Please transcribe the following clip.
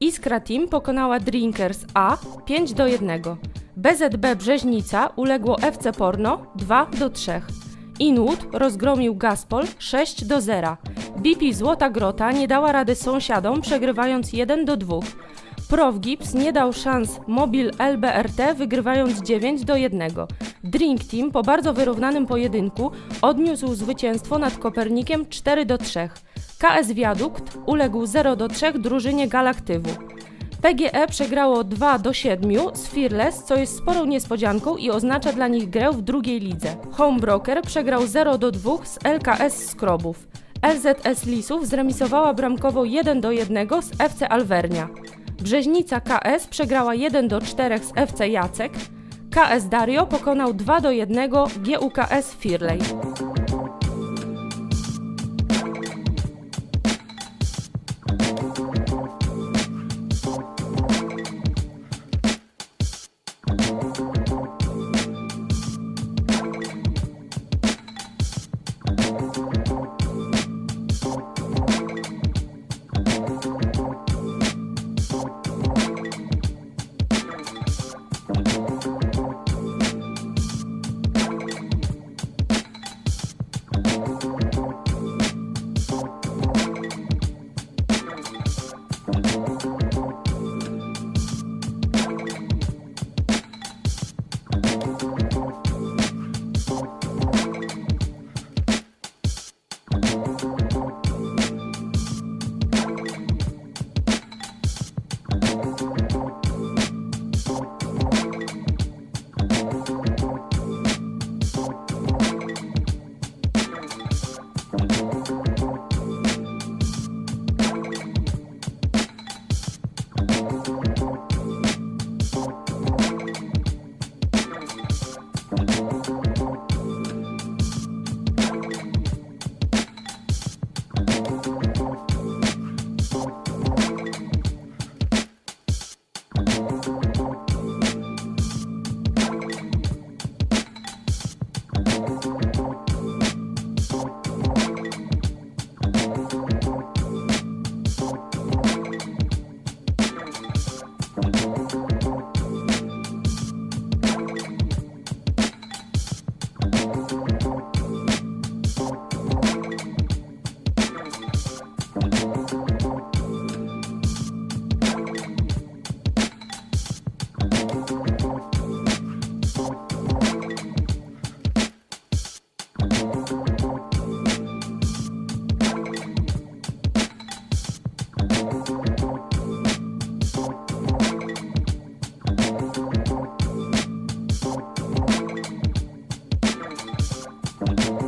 Iskra Team pokonała Drinkers A 5 do 1. BZB Brzeźnica uległo FC Porno 2 do 3. Inwood rozgromił Gaspol 6 do 0. BP Złota Grota nie dała rady sąsiadom, przegrywając 1 do 2. Prof nie dał szans Mobil LBRT, wygrywając 9 do 1. Drink Team po bardzo wyrównanym pojedynku odniósł zwycięstwo nad Kopernikiem 4 do 3. KS Wiadukt uległ 0 do 3 drużynie Galaktywu. PGE przegrało 2 do 7 z Fearless, co jest sporą niespodzianką i oznacza dla nich grę w drugiej lidze. Homebroker przegrał 0 do 2 z LKS Skrobów. LZS Lisów zremisowała bramkowo 1 do 1 z FC Alvernia. Brzeźnica KS przegrała 1 do 4 z FC Jacek. KS Dario pokonał 2 do 1 GUKS Firlej. Thank you.